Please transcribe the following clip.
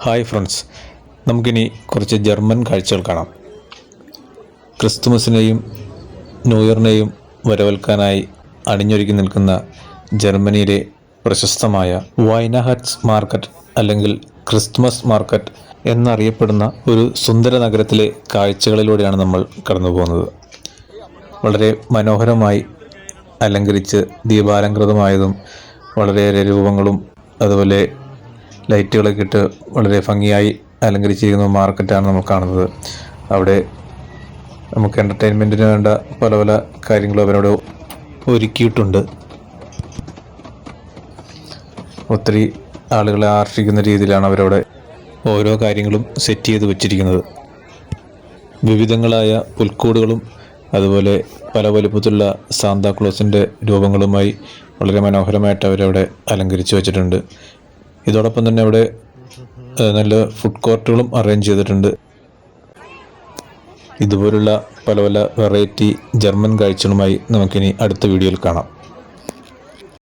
Hi friends നമുക്കിനി കുറച്ച് German കാഴ്ചകൾ കാണാം. ക്രിസ്തുമസിനെയും ന്യൂ വരവേൽക്കാനായി അണിഞ്ഞൊരുക്കി നിൽക്കുന്ന ജർമ്മനിയിലെ പ്രശസ്തമായ വൈനഹട്സ് മാർക്കറ്റ് അല്ലെങ്കിൽ ക്രിസ്തുമസ് മാർക്കറ്റ് എന്നറിയപ്പെടുന്ന ഒരു സുന്ദര നഗരത്തിലെ കാഴ്ചകളിലൂടെയാണ് നമ്മൾ കടന്നു പോകുന്നത് വളരെ മനോഹരമായി അലങ്കരിച്ച് ദീപാലങ്കൃതമായതും വളരെയേറെ രൂപങ്ങളും അതുപോലെ ലൈറ്റുകളൊക്കെ ഇട്ട് വളരെ ഭംഗിയായി അലങ്കരിച്ചിരിക്കുന്ന മാർക്കറ്റാണ് നമ്മൾ കാണുന്നത്. അവിടെ നമുക്ക് എന്റർടൈൻമെന്റിന് വേണ്ട പല പല കാര്യങ്ങളും അവരവിടെ ഒരുക്കിയിട്ടുണ്ട്. ഒത്തിരി ആളുകളെ ആകർഷിക്കുന്ന രീതിയിലാണ് അവരവിടെ ഓരോ കാര്യങ്ങളും സെറ്റ് ചെയ്ത് വച്ചിരിക്കുന്നത്. വിവിധങ്ങളായ പുൽക്കൂടുകളും അതുപോലെ പല വലുപ്പത്തിലുള്ള സാന്താക്ലോസിന്റെ രൂപങ്ങളുമായി വളരെ മനോഹരമായിട്ട് അവരവിടെ അലങ്കരിച്ച് വെച്ചിട്ടുണ്ട്. ഇതോടൊപ്പം തന്നെ അവിടെ നല്ല ഫുഡ് കോർട്ടുകളും അറേഞ്ച് ചെയ്തിട്ടുണ്ട്. ഇതുപോലുള്ള പല പല വെറൈറ്റി ജർമ്മൻ കാഴ്ചകളുമായി നമുക്കിനി അടുത്ത വീഡിയോയിൽ കാണാം.